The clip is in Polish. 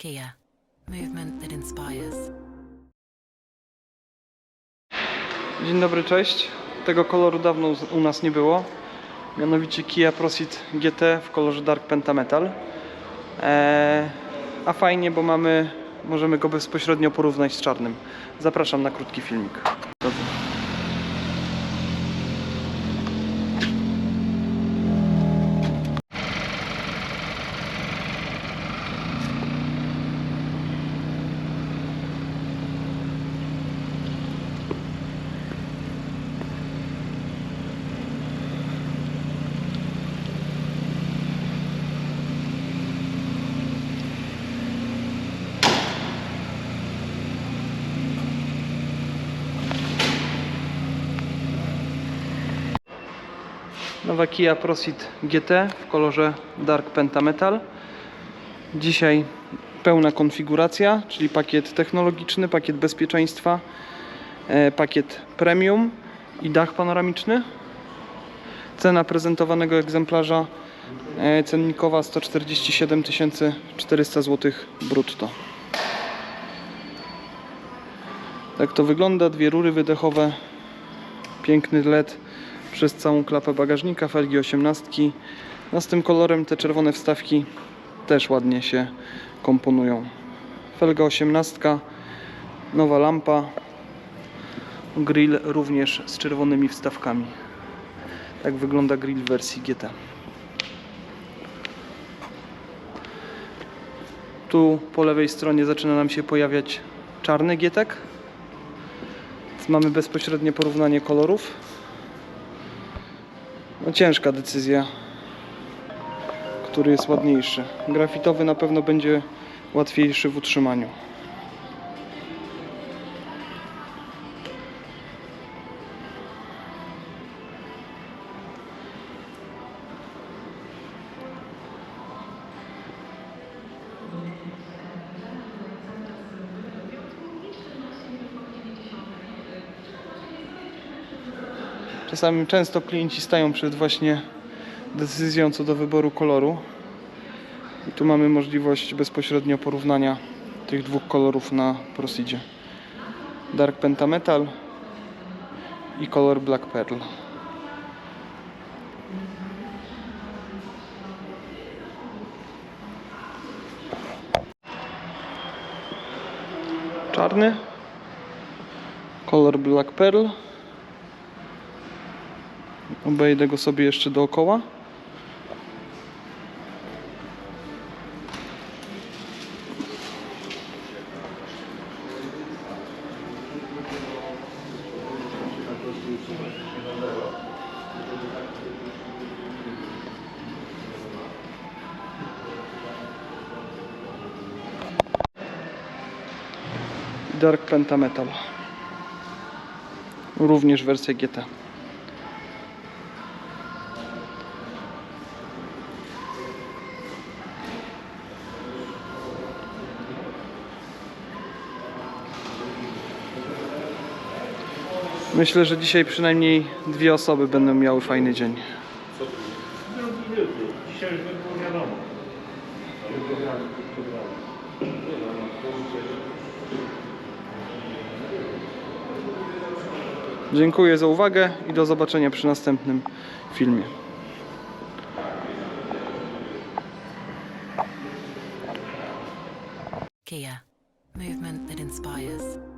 Kia. Movement that inspires. Dzień dobry, cześć. Tego koloru dawno u- nas nie było. Mianowicie Kia Proceed GT w kolorze Dark Pentametal. Eee, a fajnie, bo mamy, możemy go bezpośrednio porównać z czarnym. Zapraszam na krótki filmik. Nowa Kia Proceed GT w kolorze Dark Pentametal. Dzisiaj pełna konfiguracja, czyli pakiet technologiczny, pakiet bezpieczeństwa, e, pakiet premium i dach panoramiczny. Cena prezentowanego egzemplarza e, cennikowa 147 400 zł brutto. Tak to wygląda, dwie rury wydechowe, piękny LED przez całą klapę bagażnika, felgi 18. No z tym kolorem te czerwone wstawki też ładnie się komponują. Felga 18, nowa lampa, grill również z czerwonymi wstawkami. Tak wygląda grill w wersji GT. Tu po lewej stronie zaczyna nam się pojawiać czarny gietek. Mamy bezpośrednie porównanie kolorów. No ciężka decyzja, który jest ładniejszy. Grafitowy na pewno będzie łatwiejszy w utrzymaniu. Czasami często klienci stają przed właśnie decyzją co do wyboru koloru. I tu mamy możliwość bezpośrednio porównania tych dwóch kolorów na Proceedzie. Dark Pentametal i kolor Black Pearl. Czarny, kolor Black Pearl. Obejdę go sobie jeszcze dookoła. Dark Pentametal. Również wersja GT. Myślę, że dzisiaj przynajmniej dwie osoby będą miały fajny dzień. Dzisiaj już by było wiadomo. Dziękuję za uwagę i do zobaczenia przy następnym filmie. Kia. Movement that inspires.